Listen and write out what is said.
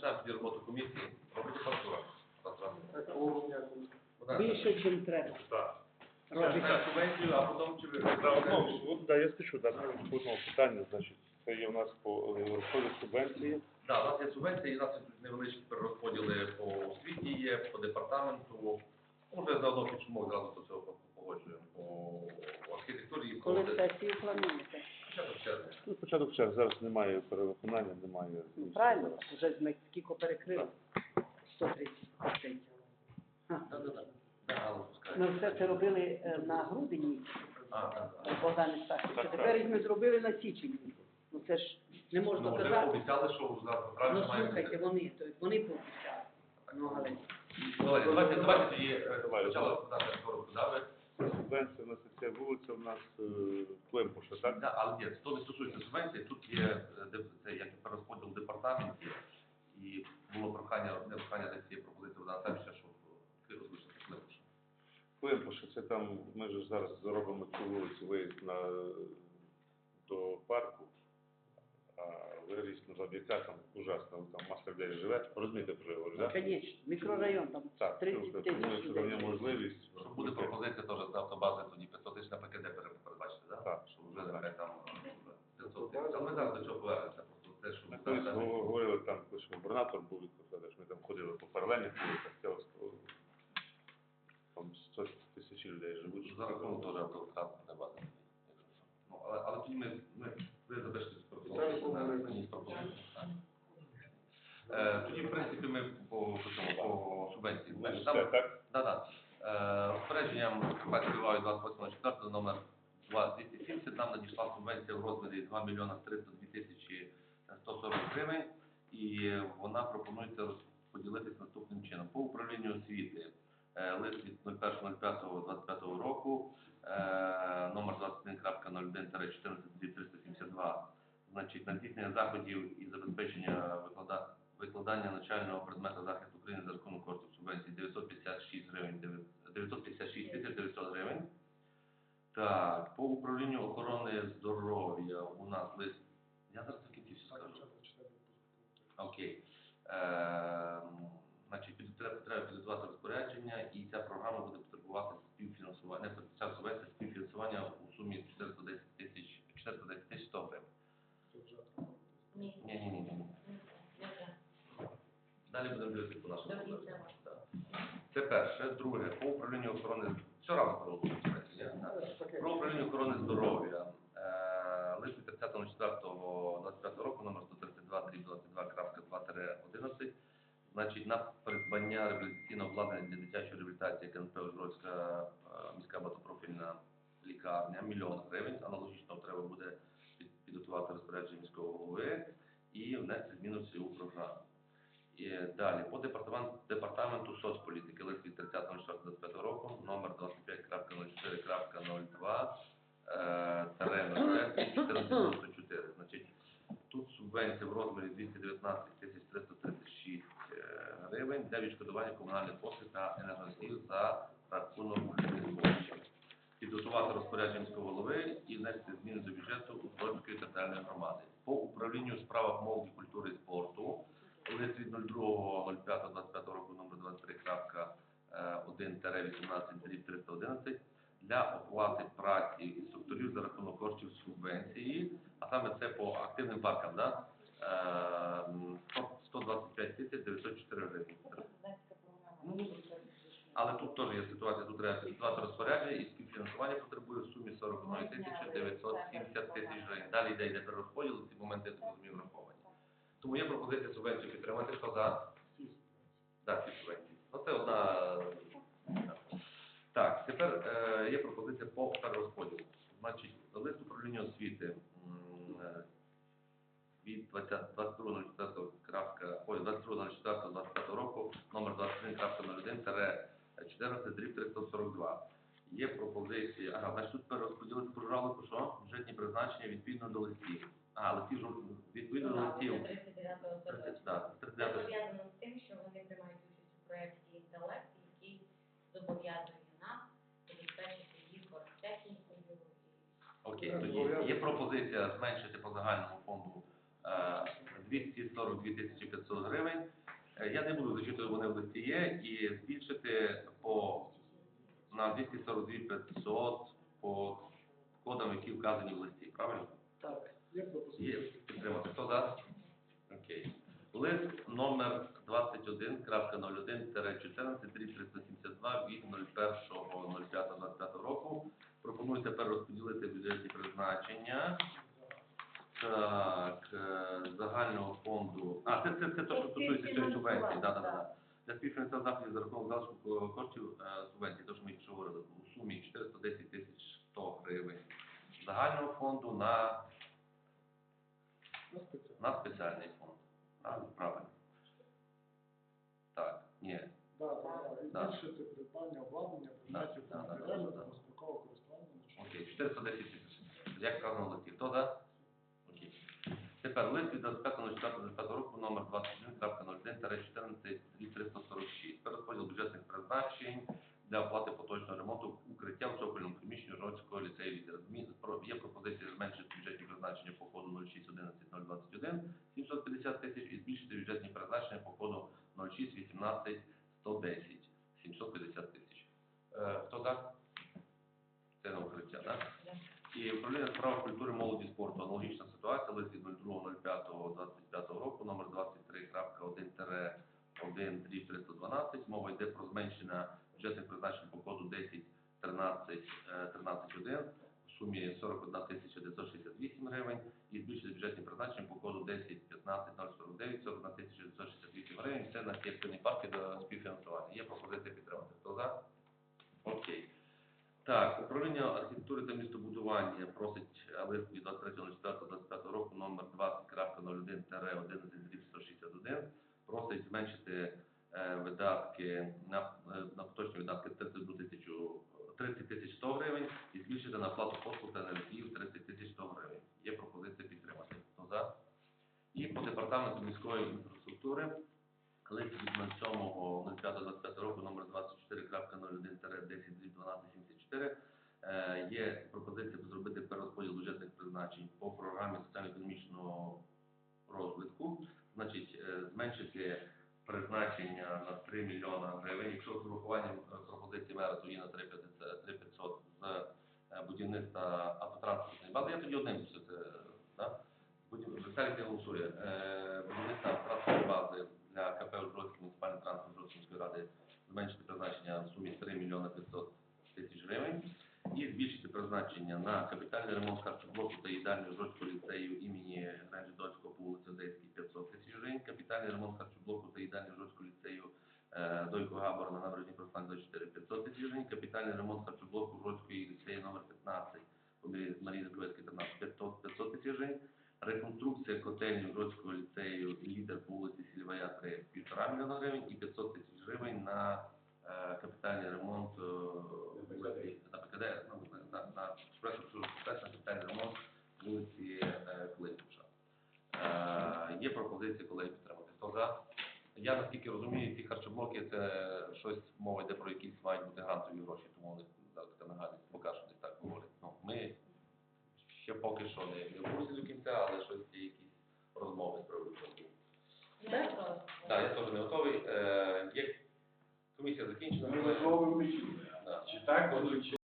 починаємо тоді роботу комісії. Робити працювати. Більше, ніж треба. Так. Робить. субвенцію, а потім чи ви Да, ну, от, да, я скажу, да, по одному питанню, значить, це є у нас по е, субвенції. Да, у нас є субвенції, у нас тут невеличкі перерозподіли по освіті є, по департаменту. Може, заодно підсумок зразу до цього погоджуємо. По архітектурі і по Коли сесію плануєте? Початок. Ну, початок черг, зараз немає перевиконання, немає. Ну, правильно, вже ми скільки перекрили? 130 тисяч. А, Да, да, да. Да, але пускай. Ми все це робили е, на грудень місяць, А, так, так. Богдан Стахович. Так, Тепер так. ми зробили на січень місяць. Ну це ж не можна Ну, вже казати. пообіцяли, що зараз Ну правильно слухайте, вони, то вони пообіцяли. Ну, але Давайте, давайте, давайте тоді е, спочатку дати коротко дали. Субвенція у нас ця вулиця у нас е, Климпуша, так? Да, але ні, то не стосується субвенції, тут є е, де- це як перерозподіл департаментів, і було прохання, не прохання десь цієї пропозиції Богдана Савича, щоб ти озвучити Климпуш. Климпуша, це там, ми ж зараз зробимо цю вулицю виїзд на, до парку, а виїзд на Жаб'яка, там ужасно, там маса людей живе, розумієте, про його, так? Звісно, мікрорайон там Так, 30 тому тисяч що там є людей. можливість. Щоб буде пропозиція теж з автобази, тоді 500 тисяч на ПКД передбачити, да? Так. Щоб вже нехай там е, 500 тисяч. Але ми зараз до цього повернемося, просто те, що Ми колись Богдан говорили там, коли ще губернатор був що ми там ходили по паралельних вулицях, це ось, о, там 100 тисяч людей живуть. За рахунок теж автовтрат не база. Ну, але, але тоді ми, ми ви запишете з пропозицію. Мені з пропозицію. так. Е, Тоді, в принципі, ми по, по цьому, по субвенції. Значить, Там- все, так? Да, да. Е, Розпорядженням Карпатської ВАЮ 28.04 номер 2270 нам надійшла субвенція в розмірі 2 мільйона 302 тисячі 140 гривень, і вона пропонується розподілитись наступним чином. По управлінню освіти е, лист від 01.05.25 року, е, номер 21.01-14.372, значить, на здійснення заходів і забезпечення виклада- викладання навчального предмета захисту України за рахунок коштів субвенції 956 гривень, 956 тисяч 900 гривень. Так, по управлінню охорони здоров'я у нас лист. Я зараз в все скажу. Окей. Е, значить, під- треба, треба підготувати розпорядження, і ця програма буде потребувати співфінансування, не ця субвенція співфінансування у сумі 410 тисяч 410 тисяч 100 гривень. Ні, Ні, ні, ні, ні. не так. Далі будемо дивитися по нашому. Так. Це перше. Друге, по управлінню охорони разом про. Управління охорони здоров'я. Е, від 30.04.25 року, номер 132, 22.2-11. Значить, на придбання реабілітаційного обладнання для дитячої реабілітації КНП Ужгородська е, міська багатопрофільна лікарня, мільйон гривень. Аналогічно треба буде підготувати розпорядження міського голови і внести зміну в цю програму. І далі, по департаменту, департаменту соцполітики, лист від 30.04.25 року, номер 25.04.02, е, таре 1494. Значить, тут субвенція в розмірі 219 тисяч 336 е, гривень для відшкодування комунальних послуг та енергоносіїв за рахунок коштів. Підготувати розпорядження міського голови і внести зміни до бюджету Узгородської територіальної громади. По управлінню у справах молоді, культури і спорту лист від 02.05.25 року номер 23.1-18 для оплати праці інструкторів за рахунок коштів субвенції, а саме це по активним паркам, да? Е, 100 125 тисяч 904 гривні. Президентська програма. Ну, Але тут теж є ситуація, тут треба підготувати розпорядження і співфінансування потребує в сумі 41 тисячі 970 тисяч гривень. Далі йде йде перерозподіл, ці моменти, я так розумію, враховані. Тому є пропозиція субвенцію підтримати, хто за? Да, всі субвенції. Ну, одна. Так, тепер е, є пропозиція по перерозподілу. Значить, лист управління освіти е, від 20 22.04 крапка- ой, 22.04.25 року, номер 21.01 14 дріб 342. Є пропозиції, ага, значить тут перерозподілити програму, що? Бюджетні призначення відповідно до листів. А, листів відповідно до листів. 39 30, да, Це 39 пов'язано з тим, що вони приймають участь у проєкті інтелект, який зобов'язує нас забезпечити їх технікою. Окей, тоді є пропозиція зменшити по загальному фонду е, 240 242 тисячі 500 гривень. Е, Я не буду зачитувати, вони в листі є, і збільшити по на 242 500 по кодам, які вказані в листі. Правильно? Так. Є підтримати. Хто за? Окей. Лист номер 21.01-14 372 від 01.05.25 року. Пропоную тепер розподілити бюджетні призначення. Так, е, загального фонду. А, це, це, це те, що стосується цієї субвенції. Да, да, да. Для співфінансування заходів за рахунок залишку коштів е, субвенції, те, що ми ще говорили, у сумі 410 тисяч 100 гривень. Загального фонду на на спеціальний фонд. Правильно? Правильно. Так, ні. Да, да, да. І Да. Збільшити придбання обладнання, предметів Да, да, да, матеріалів да, да. безпекового користування. на Окей, 410 тисяч. Як сказано в листі. Хто за? Окей. Тепер лист від 25.04.25 року номер 21.01-14 Перерозподіл бюджетних призначень для оплати поточного ремонту укриття в цокольному приміщенні Жорського ліцею про- Є пропозиція зменшити бюджетні призначення по коду 0611-021 750 тисяч і збільшити бюджетні призначення по коду 0618 управління справ культури, молоді, спорту. Аналогічна ситуація. Лист від 02.05.25 року, номер 23.1-1-312. Мова йде про зменшення бюджетних призначень по коду 10 13 13.1 в сумі 41 тисяча 968 гривень і збільшити бюджетні призначення по коду 10 15 049 41 тисяча 968 гривень. Це на ті парки до співфінансування. Є пропозиція підтримати. Хто за? Окей. Так, управління архітектури та містобудування просить е, лист від 23.04.25 року номер 20.01-11-161, просить зменшити е, видатки на, е, на поточні видатки 31 тисячу 30 тисяч 100 гривень і збільшити на плату послуг та енергії 30 тисяч 100 гривень. Є пропозиція підтримати. Хто за? І по департаменту міської інфраструктури Лист від 07.05.25 року номер 24.01-10-1274 е, є пропозиція зробити перерозподіл бюджетних призначень по програмі соціально-економічного розвитку, значить е, зменшити призначення на 3 мільйона гривень. Якщо з урахуванням пропозиції мера, то є на 3500 з е, будівництва автотранспортної бази. Я тоді одним все це, да? Голосує. Будівництва транспортної бази для КП Ужгородський муніципальний транспорт Ужгородської ради зменшити призначення в сумі 3 мільйони 500 тисяч гривень і призначення на капітальний ремонт харчоблоку та їдальні Ужгородського ліцею імені Гранжидольського по вулиці Одеській 500. Тисяч гривень, капітальний ремонт харчоблоку та їдальні Ужгородського ліцею е, Дойко Габора на набережній Проспан 24 500 тисяч гривень, капітальний ремонт харчоблоку Ужгородської ліцею номер 15 по Марії Заковецькій 13 500 500 тисяч гривень, реконструкція котельні Ужгородського ліцею лідер по вулиці Сільвая 3 1,5 мільйона гривень і 500 тисяч гривень на е, капітальний ремонт е, вулиці на ПКД, ну, на, на, проекту на капітальний ремонт вулиці е, Климпуша. Е, Є пропозиція колеги підтримати. Хто за? Я наскільки розумію, ці харчоблоки це щось мова йде про якісь мають бути грантові гроші, тому вони зараз така нагадують, поки що десь так говорять. Ну, ми ще поки що не, не в курсі до кінця, але щось є якісь розмови з приводу. Так, я теж не готовий. Е, Є комісія закінчена. Ми готові. Да. Чи так чи